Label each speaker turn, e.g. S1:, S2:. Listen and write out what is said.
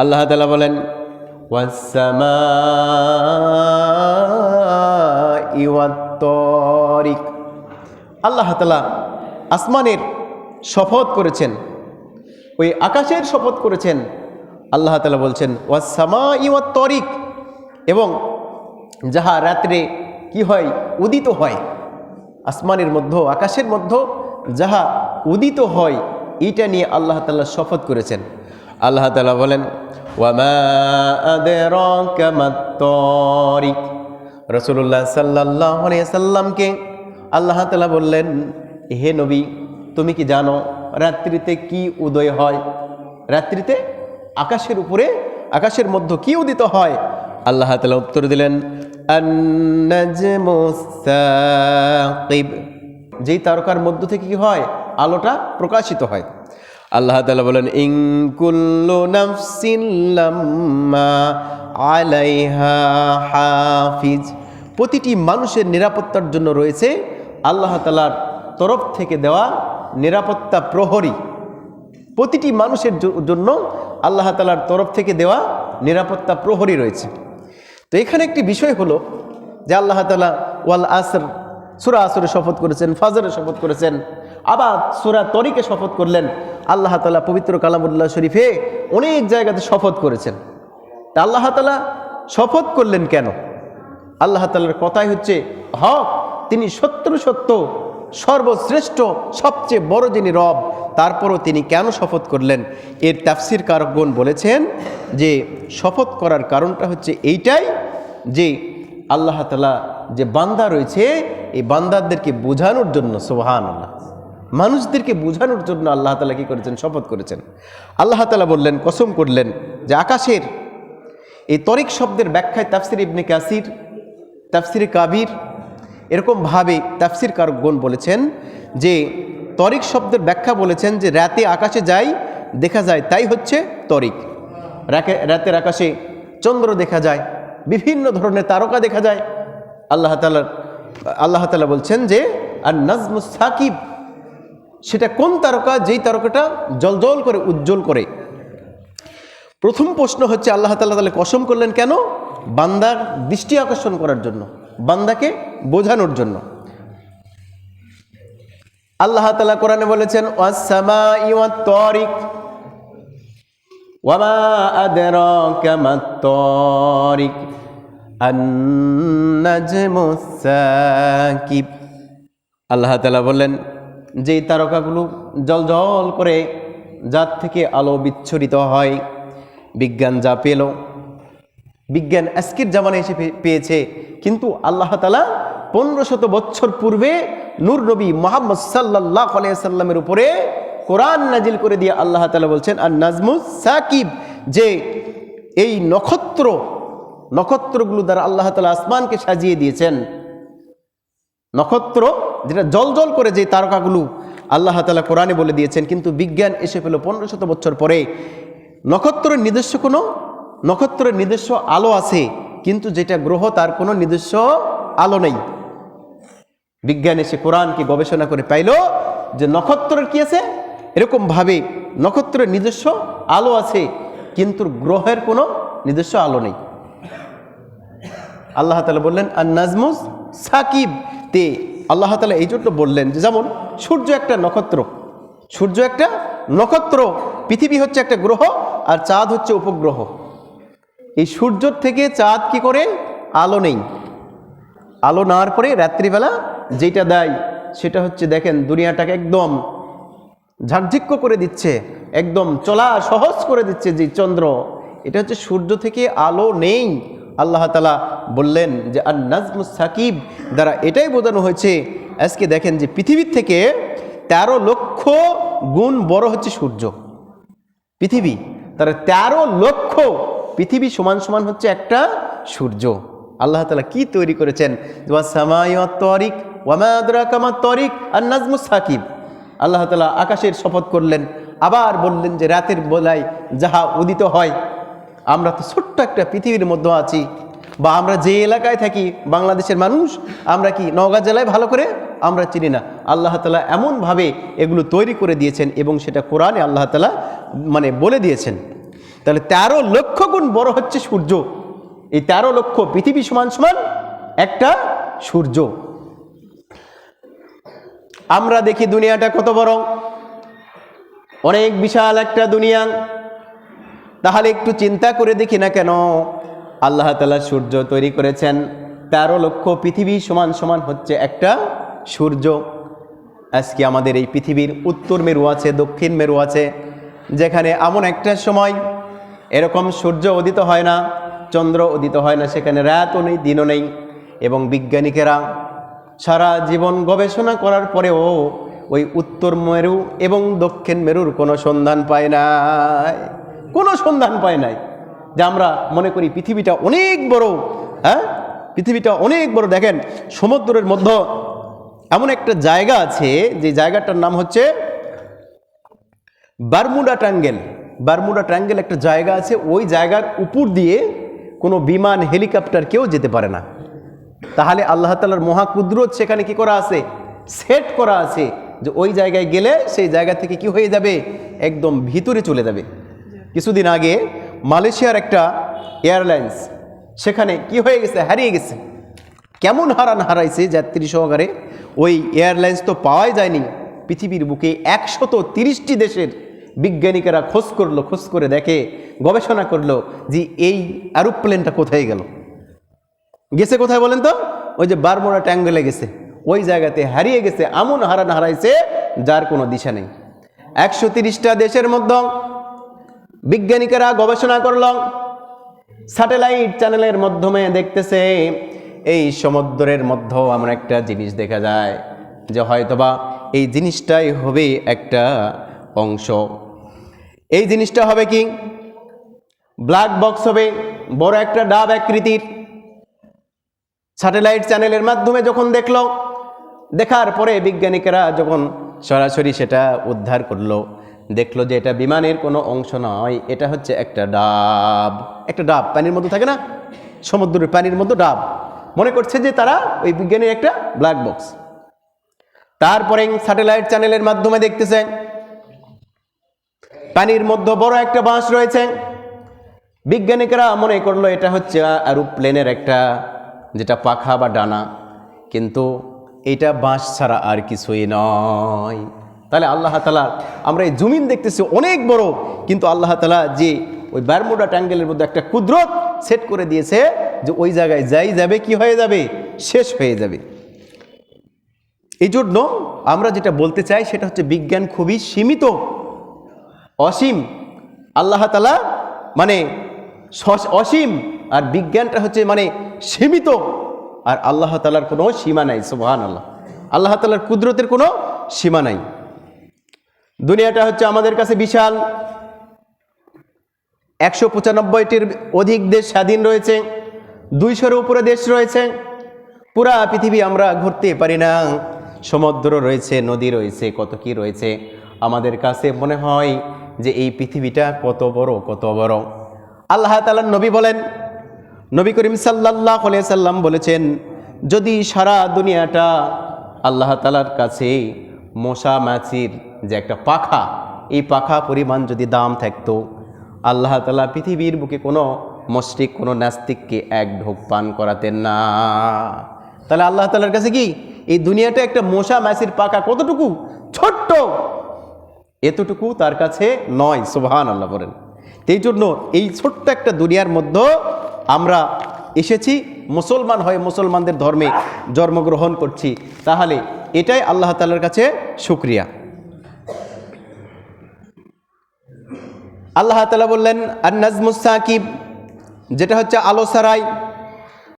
S1: আল্লাহ তালা বলেন। আল্লাহ তালা আসমানের শপথ করেছেন, ওই আকাশের শপথ করেছেন। আল্লাহ তালা বলছেন ওয়াসামা ইওয়াত তরিক। এবং যাহা রাত্রে কি হয়, উদিত হয়, আসমানের মধ্য, আকাশের মধ্য যাহা উদিত হয়, এটা নিয়ে আল্লাহ তাল্লাহ শপথ করেছেন। আল্লাহ তালা বলেন ওয়ামা আদেরকা মাত-তরিক রসুল্লাহ সাল্লাহ সাল্লামকে আল্লাহ তালা বললেন, হে নবী, তুমি কি জানো রাত্রিতে কি উদয় হয়? রাত্রিতে আকাশের উপরে, আকাশের মধ্যে কি উদিত হয়? আল্লাহ তালা উত্তর দিলেন। যেই তারকার মধ্য থেকে কি হয়? আলোটা প্রকাশিত হয়। আল্লাহ তালা বলেন ইংকুল্লু নাফসিল্লাম্মা আলাইহা হাফিজ। প্রতিটি মানুষের নিরাপত্তার জন্য রয়েছে আল্লাহ তালার তরফ থেকে দেওয়া নিরাপত্তা প্রহরী। প্রতিটি মানুষের জন্য আল্লাহ তালার তরফ থেকে দেওয়া নিরাপত্তা প্রহরী রয়েছে। তো এখানে একটি বিষয় হলো যে আল্লাহ তালা ওয়াল আসর, সুরা আসরে শপথ করেছেন, ফাজরে শপথ করেছেন, আবার সুরা তরিকে শপথ করলেন। আল্লাহ তালা পবিত্র কালামুল্লাহ শরীফে অনেক জায়গাতে শপথ করেছেন। তা আল্লাহ তালা শপথ করলেন কেন? আল্লাহ তালার কথাই হচ্ছে, হক, তিনি সত্তর সত্য, সর্বশ্রেষ্ঠ, সবচেয়ে বড় যিনি রব, তারপরও তিনি কেন শপথ করলেন? এর তাফসির কারকগণ বলেছেন যে, শপথ করার কারণটা হচ্ছে এইটাই যে, আল্লাহ তালা যে বান্দা রয়েছে, এই বান্দাদেরকে বোঝানোর জন্য সোহান আল্লাহ মানুষদেরকে বোঝানোর জন্য আল্লাহ তালা কী করেছেন? শপথ করেছেন। আল্লাহ তালা বললেন, কসম করলেন যে আকাশের এই তরিক শব্দের ব্যাখ্যায় তাফসির ইবনে কাসির, তাফসির কাবির এরকমভাবে তাফসির কারকগণ বলেছেন যে তরিক শব্দের ব্যাখ্যা বলেছেন যে রাতে আকাশে যাই, দেখা যায় তাই হচ্ছে তরিক। রাকে রাতের আকাশে চন্দ্র দেখা যায়, বিভিন্ন ধরনের তারকা দেখা যায়। আল্লাহ তালার আল্লাহ তালা বলছেন যে আর নাজমুস সাকিব সেটা কোন তারকা? যেই তারকাটা জলজল করে, উজ্জ্বল করে। প্রথম প্রশ্ন হচ্ছে, আল্লাহ তাল্লাহ তাহলে কসম করলেন কেন? বান্দার দৃষ্টি আকর্ষণ করার জন্য, বান্দাকে বোঝানোর জন্য। আল্লাহ তালা কোরআনে বলেছেন তরিক আল্লাহ তালা বললেন যেই তারকাগুলো জল জল করে যার থেকে আলো বিচ্ছরিত হয়, বিজ্ঞান যা পেল। বিজ্ঞান আজকের জামানে এসে পেয়েছে, কিন্তু আল্লাহ তালা পনেরো শত বছর পূর্বে নূর নবী মোহাম্মদ সাল্লাহ সাল্লামের উপরে কোরআন নাজিল করে দিয়ে আল্লাহ তালা বলছেন আর নাজমুস সাকিব, যে এই নক্ষত্র, নক্ষত্রগুলো দ্বারা আল্লাহ তালা আসমানকে সাজিয়ে দিয়েছেন। নক্ষত্র, যেটা জল জল করে যে তারকাগুলো আল্লাহ তালা কোরআনে বলে দিয়েছেন, কিন্তু বিজ্ঞান এসে পেল পনেরো শত বছর পরে। নক্ষত্রের নিজস্ব কোনো, নক্ষত্রের নিজস্ব আলো আছে, কিন্তু যেটা গ্রহ, তার কোনো নিজস্ব আলো নেই। বিজ্ঞান এসে কোরআনকে গবেষণা করে পাইল যে নক্ষত্রের কি আছে? এরকমভাবে নক্ষত্রের নিজস্ব আলো আছে, কিন্তু গ্রহের কোনো নিজস্ব আলো নেই। আল্লাহ তালা বললেন আর নাজমুস সাকিব। তে আল্লাহ তালা এই জন্য বললেন যে, যেমন সূর্য একটা নক্ষত্র, সূর্য একটা নক্ষত্র, পৃথিবী হচ্ছে একটা গ্রহ আর চাঁদ হচ্ছে উপগ্রহ। এই সূর্যর থেকে চাঁদ কি করে? আলো নেই। আলো নেওয়ার পরে রাত্রিবেলা যেটা দেয়, সেটা হচ্ছে দেখেন দুনিয়াটাকে একদম ঝাকঝিক্য করে দিচ্ছে, একদম চলা সহজ করে দিচ্ছে যে চন্দ্র। এটা হচ্ছে সূর্য থেকে আলো নেই। আল্লাহ তালা বললেন যে আর নাজমুস সাকিব, দ্বারা এটাই বোঝানো হয়েছে, আজকে দেখেন যে পৃথিবীর থেকে তেরো লক্ষ গুণ বড় হচ্ছে সূর্য। পৃথিবী তার তেরো লক্ষ পৃথিবী সমান সমান হচ্ছে একটা সূর্য। আল্লাহ তালা কি তৈরি করেছেন? তরিক ওয়ামাদরাকামা তরিক আর নাজমুস সাকিব। আল্লাহ তালা আকাশের শপথ করলেন, আবার বললেন যে রাতের বেলায় যাহা উদিত হয় আমরা তো ছোট্ট একটা পৃথিবীর মধ্যে আছি বা আমরা যে এলাকায় থাকি, বাংলাদেশের মানুষ, আমরা কি নওগাঁ জেলায় ভালো করে? আমরা চিনি না। আল্লাহ তালা এমনভাবে এগুলো তৈরি করে দিয়েছেন এবং সেটা কোরআনে আল্লাহ তালা মানে বলে দিয়েছেন। তাহলে তেরো লক্ষ গুণ বড় হচ্ছে সূর্য। এই তেরো লক্ষ পৃথিবী সমান সমান একটা সূর্য। আমরা দেখি দুনিয়াটা কত বড়। অনেক বিশাল একটা দুনিয়া। তাহলে একটু চিন্তা করে দেখি না কেন? আল্লাহ তালা সূর্য তৈরি করেছেন। তেরো লক্ষ পৃথিবী সমান সমান হচ্ছে একটা সূর্য। আজকে আমাদের এই পৃথিবীর উত্তর মেরু আছে, দক্ষিণ মেরু আছে, যেখানে এমন একটা সময় এরকম সূর্য উদিত হয় না, চন্দ্র উদিত হয় না, সেখানে রাতও নেই, দিনও নেই। এবং বিজ্ঞানিকেরা সারা জীবন গবেষণা করার পরেও ওই উত্তর মেরু এবং দক্ষিণ মেরুর কোনো সন্ধান পায় নাই। কোনো সন্ধান পায় নাই যে আমরা মনে করি পৃথিবীটা অনেক বড় হ্যাঁ? পৃথিবীটা অনেক বড়। দেখেন, সমুদ্রের মধ্যে এমন একটা জায়গা আছে, যে জায়গাটার নাম হচ্ছে বারমুডা ট্রাঙ্গেল। বারমুডা ট্রাঙ্গেল একটা জায়গা আছে, ওই জায়গার উপর দিয়ে কোনো বিমান, হেলিকপ্টার কেউ যেতে পারে না। তাহলে আল্লাহ তালার মহাকুদরত সেখানে কি করা আছে? সেট করা আছে যে ওই জায়গায় গেলে সেই জায়গা থেকে কি হয়ে যাবে? একদম ভিতরে চলে যাবে। কিছুদিন আগে মালয়েশিয়ার একটা এয়ারলাইন্স, সেখানে কি হয়ে গেছে? হারিয়ে গেছে। কেমন হারান হারাইছে যাত্রী সহকারে? ওই এয়ারলাইন্স তো পাওয়াই যায়নি। পৃথিবীর বুকে একশত তিরিশটি দেশের বিজ্ঞানিকেরা খোঁজ করল, খোঁজ করে দেখে, গবেষণা করল যে এই অ্যারোপ্লেনটা কোথায় গেল। গেছে কোথায় বলেন তো? ওই যে বারমোড়া ট্যাঙ্গলে গেছে। ওই জায়গাতে হারিয়ে গেছে, এমন হারান হারাইছে যার কোনো দিশা নেই। একশো তিরিশটা দেশের মধ্যে বিজ্ঞানিকেরা গবেষণা করল স্যাটেলাইট চ্যানেলের মাধ্যমে দেখতেছে এই সমুদ্রের মধ্যেও এমন একটা জিনিস দেখা যায় যে হয়তোবা এই জিনিসটাই হবে একটা অংশ। এই জিনিসটা হবে কি? ব্ল্যাক বক্স হবে, বড় একটা ডাব আকৃতির। স্যাটেলাইট চ্যানেলের মাধ্যমে যখন দেখল, দেখার পরে বিজ্ঞানিকেরা যখন সরাসরি সেটা উদ্ধার করল দেখল যে এটা বিমানের কোনো অংশ নয়, এটা হচ্ছে একটা ডাব। একটা ডাব, পানির মধ্যে থাকে না? সমুদ্রের পানির মধ্যে ডাব। মনে করছে যে তারা ওই বিজ্ঞানের একটা ব্ল্যাক বক্স তারপরে স্যাটেলাইট চ্যানেলের মাধ্যমে দেখতেছে। পানির মধ্যে বড় একটা বাঁশ রয়েছে। বিজ্ঞানিকেরা মনে করল এটা হচ্ছে অ্যারোপ্লেনের একটা, যেটা পাখা বা ডানা। কিন্তু এটা বাঁশ ছাড়া আর কিছুই নয়। তাহলে আল্লাহ তালা আমরা এই জমিন দেখতেছি অনেক বড়, কিন্তু আল্লাহ তালা যে ওই ব্যারমুডা ট্যাঙ্গেলের মধ্যে একটা কুদরত সেট করে দিয়েছে যে ওই জায়গায় যাই যাবে, কি হয়ে যাবে? শেষ হয়ে যাবে। এই জন্য আমরা যেটা বলতে চাই সেটা হচ্ছে বিজ্ঞান খুবই সীমিত। অসীম। আল্লাহ তালা মানে অসীম আর বিজ্ঞানটা হচ্ছে মানে সীমিত। আর আল্লাহ তালার কোনো সীমা নাই সুবহান আল্লাহ আল্লাহ তালার কুদরতের কোনো সীমা নাই। দুনিয়াটা হচ্ছে আমাদের কাছে বিশাল। একশো পঁচানব্বইটির অধিক দেশ স্বাধীন রয়েছে, দুইশোর উপরে দেশ রয়েছে। পুরা পৃথিবী আমরা ঘুরতে পারি না। সমুদ্র রয়েছে, নদী রয়েছে, কত কি রয়েছে। আমাদের কাছে মনে হয় যে এই পৃথিবীটা কত বড় কত বড়। আল্লাহ তালার নবী বলেন, নবী করিম সাল্লাহ সাল্লাম বলেছেন, যদি সারা দুনিয়াটা আল্লাহ তালার কাছে মশা, মাছির যে একটা পাখা। এই পাখা পরিমাণ যদি দাম থাকতো, আল্লাহ তালা পৃথিবীর বুকে কোনো মস্তিক কোনো নাস্তিককে এক ঢোক পান করাতেন না। তাহলে আল্লাহ তালার কাছে কি, এই দুনিয়াটা একটা মশা মাছির পাখা কতটুকু? ছোট্ট। এতটুকু তার কাছে নয় সুবহান আল্লাহ বলেন এই জন্য এই ছোট্ট একটা দুনিয়ার মধ্যে আমরা এসেছি, মুসলমান হয়ে মুসলমানদের ধর্মে জন্মগ্রহণ করছি। তাহলে এটাই আল্লাহ তালার কাছে শুক্রিয়া। আল্লাহ তালা বললেন আর নাজমুস সাকিব যেটা হচ্ছে আলো সারাই।